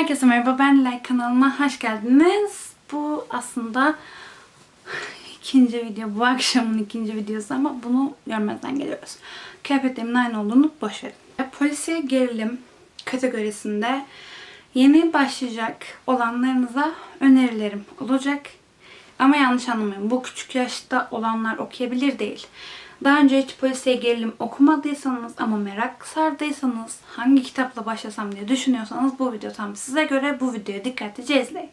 Herkese merhaba, ben Like kanalıma hoş geldiniz. Bu aslında ikinci video, bu akşamın ikinci videosu ama bunu görmezden geliyoruz. Kıyafetlerimin aynı olduğunu boş verin. Polisiye gerilim kategorisinde yeni başlayacak olanlarınıza önerilerim olacak. Ama yanlış anlamayın, bu küçük yaşta olanlar okuyabilir değil. Daha önce hiç polisiye gerilim okumadıysanız ama merak sardıysanız hangi kitapla başlasam diye düşünüyorsanız bu video tam size göre bu videoyu dikkatlice izleyin.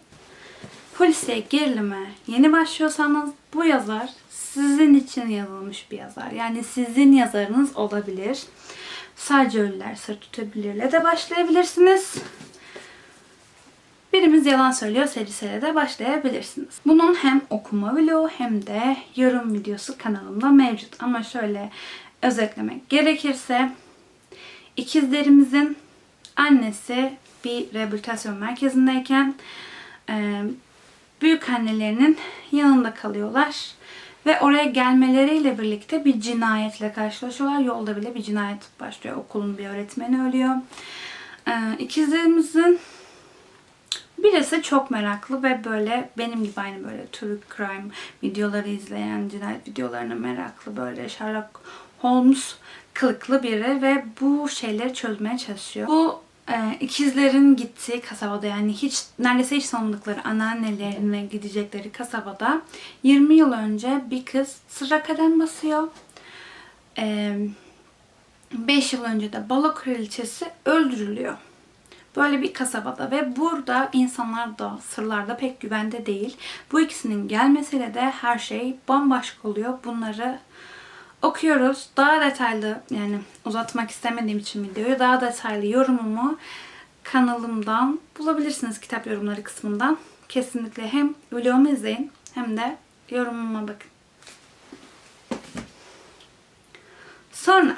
Polisiye gerilime yeni başlıyorsanız bu yazar sizin için yazılmış bir yazar. Yani sizin yazarınız olabilir. Sadece Ölüler Sır Tutabilir'le de başlayabilirsiniz. Birimiz Yalan Söylüyor serisiyle de başlayabilirsiniz. Bunun hem okuma vlogu hem de yorum videosu kanalımda mevcut. Ama şöyle özetlemek gerekirse ikizlerimizin annesi bir rehabilitasyon merkezindeyken e, büyük annelerinin yanında kalıyorlar. Ve oraya gelmeleriyle birlikte bir cinayetle karşılaşıyorlar. Yolda bile bir cinayet başlıyor. Okulun bir öğretmeni ölüyor. E, ikizlerimizin Birisi çok meraklı ve böyle benim gibi aynı böyle true crime videoları izleyen, cinayet videolarına meraklı böyle Sherlock Holmes kılıklı biri ve bu şeyleri çözmeye çalışıyor. Bu e, ikizlerin gittiği kasabada yani hiç neredeyse hiç tanıdıkları anneannelerine gidecekleri kasabada 20 yıl önce bir kız sıra kadem basıyor. E, 5 yıl önce de balo kraliçesi öldürülüyor. Böyle bir kasabada ve burada insanlar da sırlarda pek güvende değil. Bu ikisinin gelmesiyle de her şey bambaşka oluyor. Bunları okuyoruz. Daha detaylı yani uzatmak istemediğim için videoyu daha detaylı yorumumu kanalımdan bulabilirsiniz kitap yorumları kısmından. Kesinlikle hem vlogumu izleyin hem de yorumuma bakın. Sonra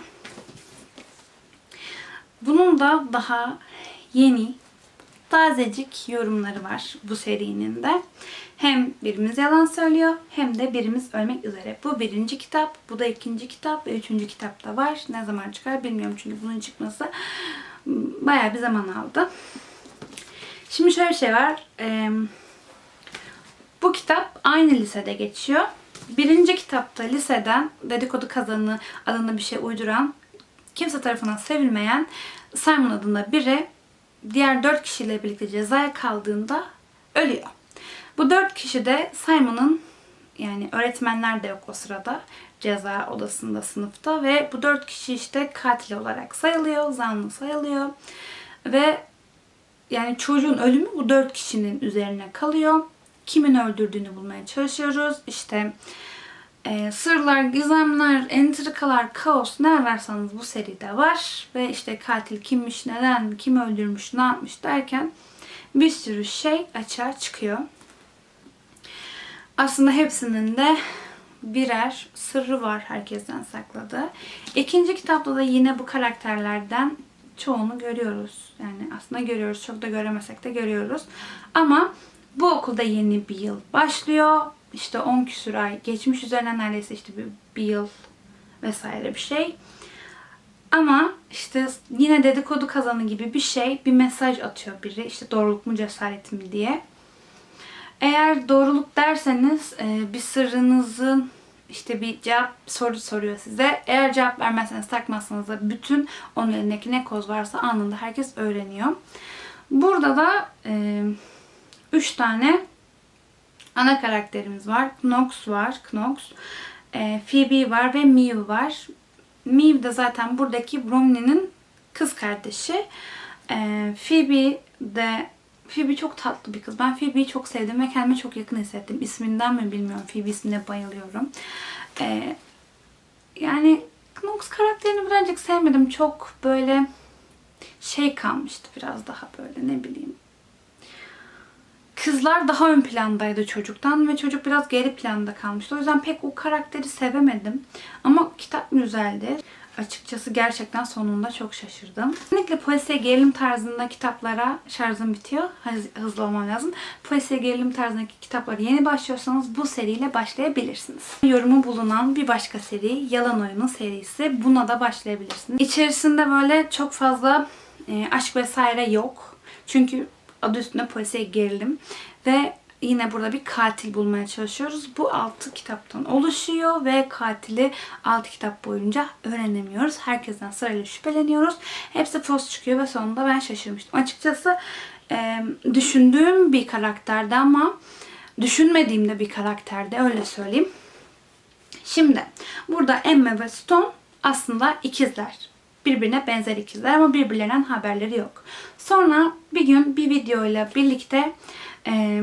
bunun da daha yeni tazecik yorumları var bu serinin de. Hem birimiz yalan söylüyor hem de birimiz ölmek üzere. Bu birinci kitap, bu da ikinci kitap ve üçüncü kitap da var. Ne zaman çıkar bilmiyorum çünkü bunun çıkması bayağı bir zaman aldı. Şimdi şöyle bir şey var. bu kitap aynı lisede geçiyor. Birinci kitapta liseden dedikodu kazanı adında bir şey uyduran, kimse tarafından sevilmeyen Simon adında biri diğer dört kişiyle birlikte cezaya kaldığında ölüyor. Bu dört kişi de Simon'ın yani öğretmenler de yok o sırada ceza odasında sınıfta ve bu dört kişi işte katil olarak sayılıyor, zanlı sayılıyor ve yani çocuğun ölümü bu dört kişinin üzerine kalıyor. Kimin öldürdüğünü bulmaya çalışıyoruz. İşte e, sırlar, gizemler, entrikalar, kaos ne ararsanız bu seride var. Ve işte katil kimmiş, neden, kim öldürmüş, ne yapmış derken bir sürü şey açığa çıkıyor. Aslında hepsinin de birer sırrı var herkesten sakladığı. İkinci kitapta da yine bu karakterlerden çoğunu görüyoruz. Yani aslında görüyoruz. Çok da göremesek de görüyoruz. Ama bu okulda yeni bir yıl başlıyor işte 10 küsur ay geçmiş üzerine neredeyse işte bir, bir yıl vesaire bir şey. Ama işte yine dedikodu kazanı gibi bir şey bir mesaj atıyor biri işte doğruluk mu cesaret mi diye. Eğer doğruluk derseniz e, bir sırrınızın işte bir cevap soru soruyor size. Eğer cevap vermezseniz takmazsanız da bütün onun elindeki ne koz varsa anında herkes öğreniyor. Burada da 3 e, tane ana karakterimiz var. Knox var. Knox. E, Phoebe var ve Mew var. Mew de zaten buradaki Bromley'nin kız kardeşi. E, Phoebe de Phoebe çok tatlı bir kız. Ben Phoebe'yi çok sevdim ve kendime çok yakın hissettim. İsminden mi bilmiyorum. Phoebe ismine bayılıyorum. Ee, yani Knox karakterini birazcık sevmedim. Çok böyle şey kalmıştı biraz daha böyle ne bileyim kızlar daha ön plandaydı çocuktan ve çocuk biraz geri planda kalmıştı. O yüzden pek o karakteri sevemedim. Ama kitap güzeldi. Açıkçası gerçekten sonunda çok şaşırdım. Kesinlikle polisiye gerilim tarzında kitaplara şarjım bitiyor. Hızlı olmam lazım. Polisiye gerilim tarzındaki kitaplara yeni başlıyorsanız bu seriyle başlayabilirsiniz. Yorumu bulunan bir başka seri Yalan Oyunu serisi. Buna da başlayabilirsiniz. İçerisinde böyle çok fazla e, aşk vesaire yok. Çünkü Adı üstünde polisiye gerilim. Ve yine burada bir katil bulmaya çalışıyoruz. Bu 6 kitaptan oluşuyor ve katili 6 kitap boyunca öğrenemiyoruz. Herkesten sırayla şüpheleniyoruz. Hepsi fos çıkıyor ve sonunda ben şaşırmıştım. Açıkçası e, düşündüğüm bir karakterdi ama düşünmediğimde bir karakterde öyle söyleyeyim. Şimdi burada Emma ve Stone aslında ikizler. Birbirine benzer ikizler ama birbirlerinden haberleri yok. Sonra bir gün bir videoyla birlikte e,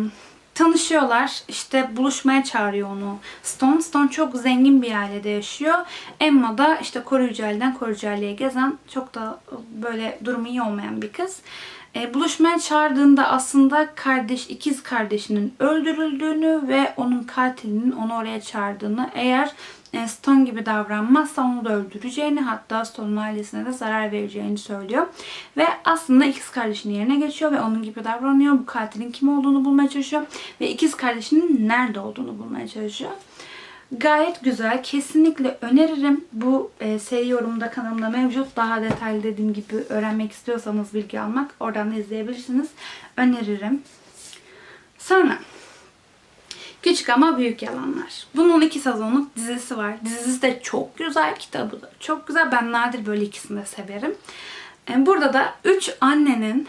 tanışıyorlar. İşte buluşmaya çağırıyor onu Stone. Stone çok zengin bir ailede yaşıyor. Emma da işte koruyucu aileden koruyucu aileye gezen çok da böyle durumu iyi olmayan bir kız. E, buluşmaya çağırdığında aslında kardeş, ikiz kardeşinin öldürüldüğünü ve onun katilinin onu oraya çağırdığını eğer e, Stone gibi davranmazsa onu da öldüreceğini hatta Stone'un ailesine de zarar vereceğini söylüyor. Ve aslında ikiz kardeşinin yerine geçiyor ve onun gibi davranıyor. Bu katilin kim olduğunu bulmaya çalışıyor ve ikiz kardeşinin nerede olduğunu bulmaya çalışıyor. Gayet güzel. Kesinlikle öneririm. Bu e, seri yorumda kanalımda mevcut. Daha detaylı dediğim gibi öğrenmek istiyorsanız bilgi almak oradan da izleyebilirsiniz. Öneririm. Sonra Küçük ama Büyük Yalanlar. Bunun iki sezonluk dizisi var. Dizisi de çok güzel, kitabı da çok güzel. Ben nadir böyle ikisini de severim. E, Burada da üç annenin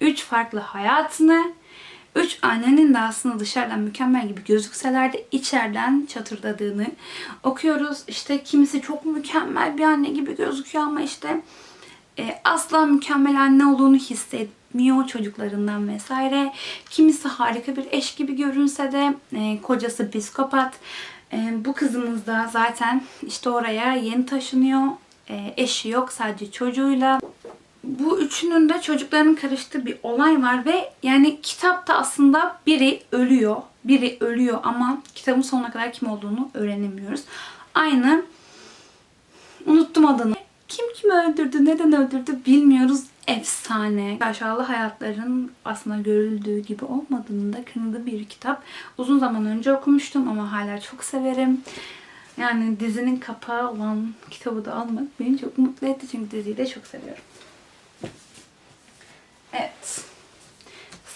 üç farklı hayatını, üç annenin de aslında dışarıdan mükemmel gibi gözükseler de içeriden çatırdadığını okuyoruz. İşte kimisi çok mükemmel bir anne gibi gözüküyor ama işte e, asla mükemmel anne olduğunu hissetmiyor çocuklarından vesaire. Kimisi harika bir eş gibi görünse de e, kocası psikopat. E, bu kızımız da zaten işte oraya yeni taşınıyor. E, eşi yok sadece çocuğuyla. Bu üçünün de çocuklarının karıştığı bir olay var ve yani kitapta aslında biri ölüyor. Biri ölüyor ama kitabın sonuna kadar kim olduğunu öğrenemiyoruz. Aynı unuttum adını. Kim kimi öldürdü, neden öldürdü bilmiyoruz. Efsane. Aşağılı hayatların aslında görüldüğü gibi olmadığını da kırmızı bir kitap. Uzun zaman önce okumuştum ama hala çok severim. Yani dizinin kapağı olan kitabı da almak beni çok mutlu etti çünkü diziyi de çok seviyorum. Evet.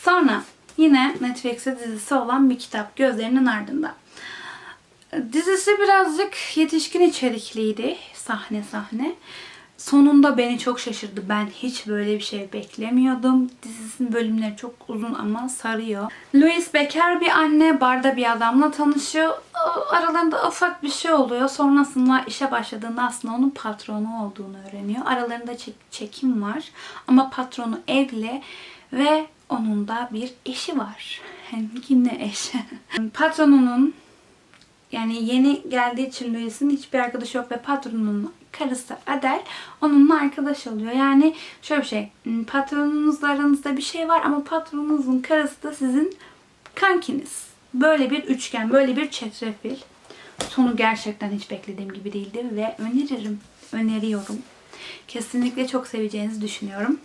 Sonra yine Netflix'te dizisi olan bir kitap Gözlerinin Ardında. Dizisi birazcık yetişkin içerikliydi. Sahne sahne. Sonunda beni çok şaşırdı. Ben hiç böyle bir şey beklemiyordum. Dizisinin bölümleri çok uzun ama sarıyor. Louise bekar bir anne barda bir adamla tanışıyor. Aralarında ufak bir şey oluyor. Sonrasında işe başladığında aslında onun patronu olduğunu öğreniyor. Aralarında çek- çekim var. Ama patronu evli ve onun da bir eşi var. Hem kimle eş? Patronunun yani yeni geldiği için Louis'in hiçbir arkadaşı yok ve patronunun karısı Adele onunla arkadaş oluyor. Yani şöyle bir şey. Patronunuzla aranızda bir şey var ama patronunuzun karısı da sizin kankiniz. Böyle bir üçgen, böyle bir çetrefil. Sonu gerçekten hiç beklediğim gibi değildi ve öneririm. Öneriyorum. Kesinlikle çok seveceğinizi düşünüyorum.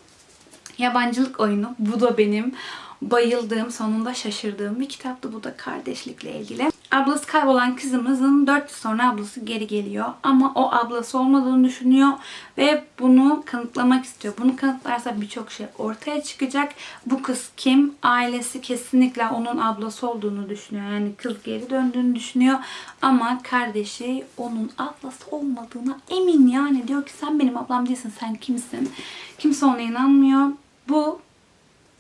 Yabancılık oyunu. Bu da benim bayıldığım, sonunda şaşırdığım bir kitaptı. Bu da kardeşlikle ilgili. Ablası kaybolan kızımızın 4 yıl sonra ablası geri geliyor. Ama o ablası olmadığını düşünüyor ve bunu kanıtlamak istiyor. Bunu kanıtlarsa birçok şey ortaya çıkacak. Bu kız kim? Ailesi kesinlikle onun ablası olduğunu düşünüyor. Yani kız geri döndüğünü düşünüyor. Ama kardeşi onun ablası olmadığına emin yani. Diyor ki sen benim ablam değilsin, sen kimsin? Kimse ona inanmıyor. Bu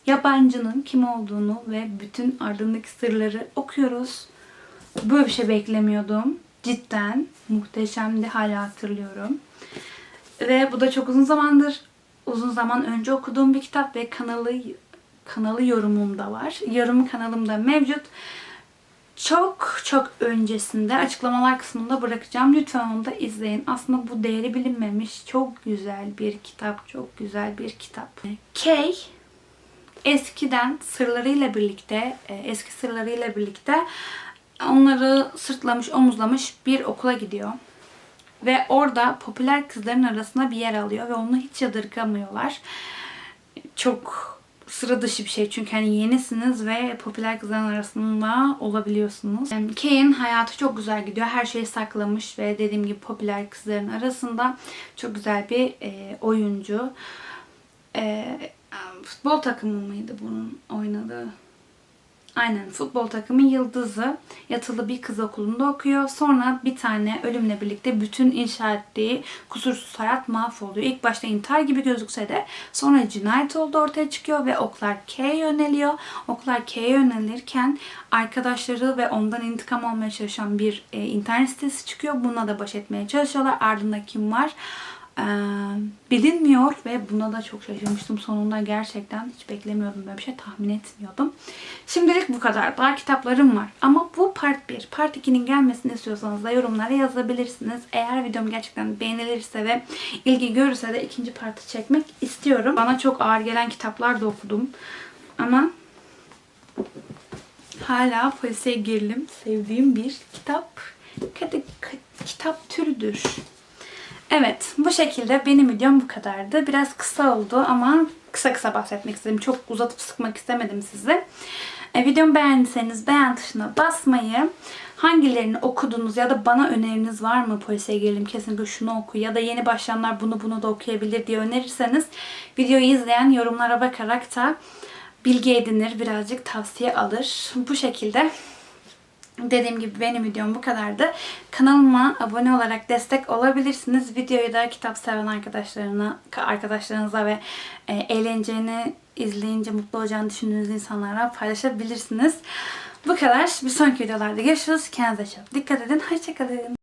yabancının kim olduğunu ve bütün ardındaki sırları okuyoruz. Böyle bir şey beklemiyordum. Cidden muhteşemdi. Hala hatırlıyorum. Ve bu da çok uzun zamandır, uzun zaman önce okuduğum bir kitap ve kanalı kanalı yorumum da var. Yorum kanalımda mevcut. Çok çok öncesinde açıklamalar kısmında bırakacağım. Lütfen onu da izleyin. Aslında bu değeri bilinmemiş çok güzel bir kitap. Çok güzel bir kitap. Kay eskiden sırlarıyla birlikte, e, eski sırlarıyla birlikte onları sırtlamış, omuzlamış bir okula gidiyor. Ve orada popüler kızların arasında bir yer alıyor ve onu hiç yadırgamıyorlar. Çok sıra dışı bir şey çünkü hani yenisiniz ve popüler kızların arasında olabiliyorsunuz. Kay'in hayatı çok güzel gidiyor. Her şeyi saklamış ve dediğim gibi popüler kızların arasında çok güzel bir e, oyuncu. E, Aa, Futbol takımı mıydı bunun oynadığı? Aynen futbol takımı yıldızı yatılı bir kız okulunda okuyor. Sonra bir tane ölümle birlikte bütün inşa ettiği kusursuz hayat mahvoluyor. İlk başta intihar gibi gözükse de sonra cinayet olduğu ortaya çıkıyor ve oklar K'ye yöneliyor. Oklar K'ye yönelirken arkadaşları ve ondan intikam almaya çalışan bir e, internet sitesi çıkıyor. Bununla da baş etmeye çalışıyorlar. Ardında kim var? Bilinmiyor ve buna da çok şaşırmıştım. Sonunda gerçekten hiç beklemiyordum böyle bir şey tahmin etmiyordum. Şimdilik bu kadar. Daha kitaplarım var. Ama bu part 1. Part 2'nin gelmesini istiyorsanız da yorumlara yazabilirsiniz. Eğer videom gerçekten beğenilirse ve ilgi görürse de ikinci partı çekmek istiyorum. Bana çok ağır gelen kitaplar da okudum. Ama hala polisiye gerilim sevdiğim bir kitap. Kitap türüdür. Evet, bu şekilde benim videom bu kadardı. Biraz kısa oldu ama kısa kısa bahsetmek istedim. Çok uzatıp sıkmak istemedim sizi. E, videomu beğendiyseniz beğen tuşuna basmayı, hangilerini okudunuz ya da bana öneriniz var mı polise gelelim kesinlikle şunu oku ya da yeni başlayanlar bunu bunu da okuyabilir diye önerirseniz videoyu izleyen yorumlara bakarak da bilgi edinir, birazcık tavsiye alır. Bu şekilde Dediğim gibi benim videom bu kadardı. Kanalıma abone olarak destek olabilirsiniz. Videoyu da kitap seven arkadaşlarına, arkadaşlarınıza ve e, eğleneceğini, izleyince mutlu olacağını düşündüğünüz insanlara paylaşabilirsiniz. Bu kadar. Bir sonraki videolarda görüşürüz. Kendinize çok dikkat edin. Hoşçakalın.